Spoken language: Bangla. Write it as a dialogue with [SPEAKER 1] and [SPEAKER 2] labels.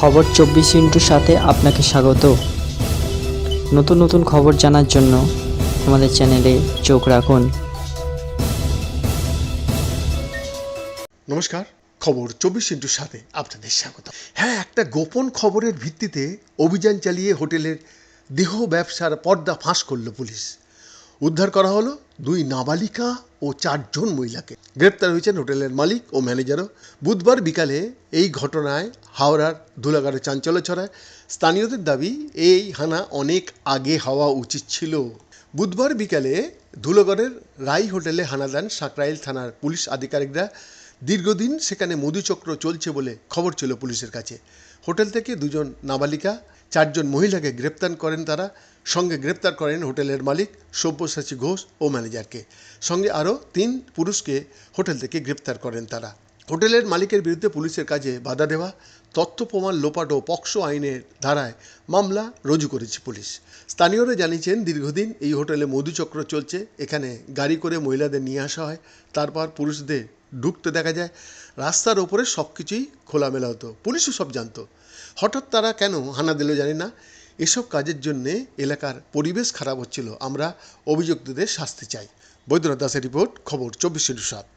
[SPEAKER 1] খবর চব্বিশ ইন্টুর সাথে আপনাকে স্বাগত। নতুন নতুন খবর জানার জন্য আমাদের চ্যানেলে চোখ রাখুন।
[SPEAKER 2] নমস্কার, খবর চব্বিশ ইন্টুর সাথে আপনাদের স্বাগত। হ্যাঁ একটা গোপন খবরের ভিত্তিতে অভিযান চালিয়ে হোটেলের দেহ ব্যবসার পর্দা ফাঁস করল পুলিশ। উদ্ধার করা হলো দুই নাবালিকা ও চারজন মহিলাকে। গ্রেপ্তার হয়েছেন হোটেলের মালিক ও ম্যানেজারও। বুধবার বিকালে এই ঘটনায় হাওড়ার ধুলাগাড়ে চাঞ্চল্য ছড়ায়। স্থানীয়দের দাবি, এই হানা অনেক আগে হওয়া উচিত ছিল। বুধবার বিকালে ধুলাগড়ের রাই হোটেলে হানা দেন সাকরাইল থানার পুলিশ আধিকারিকরা। দীর্ঘদিন সেখানে মধুচক্র চলছে বলে খবর ছিল পুলিশের কাছে। হোটেল থেকে দুজন নাবালিকা, চারজন মহিলাকে গ্রেপ্তার করেন তারা। সঙ্গে গ্রেপ্তার করেন হোটেলের মালিক সব্যসাচী ঘোষ ও ম্যানেজারকে। সঙ্গে আরও তিন পুরুষকে হোটেল থেকে গ্রেপ্তার করেন তারা। হোটেলের মালিকের বিরুদ্ধে পুলিশের কাজে বাধা দেওয়া, তথ্য প্রমাণ লোপাট ও পক্সো আইনের ধারায় মামলা রুজু করেছে পুলিশ। স্থানীয়রা জানিয়েছেন, দীর্ঘদিন এই হোটেলে মধুচক্র চলছে, এখানে গাড়ি করে মহিলাদের নিয়ে আসা হয়, তারপর পুরুষদের ঢুকতে দেখা যায়, রাস্তার ওপরে সব কিছুই খোলামেলা হতো, পুলিশও সব জানতো। হঠাৎ তারা কেন হানা দিল জানি না, এসব কাজের জন্যে এলাকার পরিবেশ খারাপ হচ্ছিল, আমরা অভিযুক্তদের শাস্তি চাই। বৈদ্যনাথ দাসের রিপোর্ট, খবর, চব্বিশ সাত।